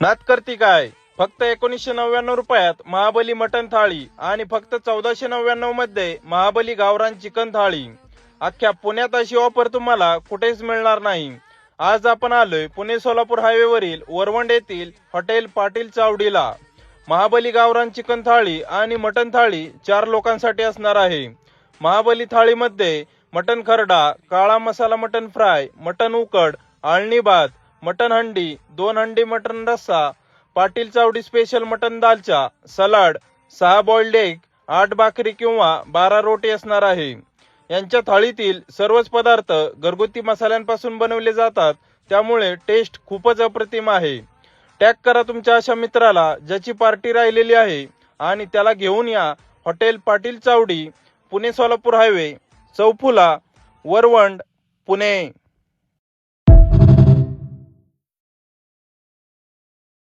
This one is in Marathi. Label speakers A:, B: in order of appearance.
A: नात करती काय? फक्त एकोणीसशे नव्याण्णव रुपयात महाबली मटण थाळी आणि फक्त चौदाशे नव्याण्णवमध्ये महाबली गावरान चिकन थाळी. अख्ख्या पुण्यात अशी ऑफर तुम्हाला कुठेच मिळणार नाही. आज आपण आलोय पुणे सोलापूर हायवेवरील वरवंड येथील हॉटेल पाटील चावडीला. महाबली गावरान चिकन थाळी आणि मटण थाळी चार लोकांसाठी असणार आहे. महाबली थाळीमध्ये मटण खरडा काळा मसाला मटन फ्राय मटन उकड आळणी भात मटन हंडी दोन हंडी मटन रस्सा पाटील चावडी स्पेशल मटन दालचा सलाड सहा बॉइल्ड एग आठ भाकरी किंवा बारा रोटी असणार आहे. यांच्या थाळीतील सर्वच पदार्थ घरगुती मसाल्यांपासून बनवले जातात त्यामुळे टेस्ट खूपच अप्रतिम आहे. टॅग करा तुमच्या अशा मित्राला ज्याची पार्टी राहिलेली आहे आणि त्याला घेऊन या हॉटेल पाटील चावडी पुणे सोलापूर हायवे चौफुला वरवंड पुणे.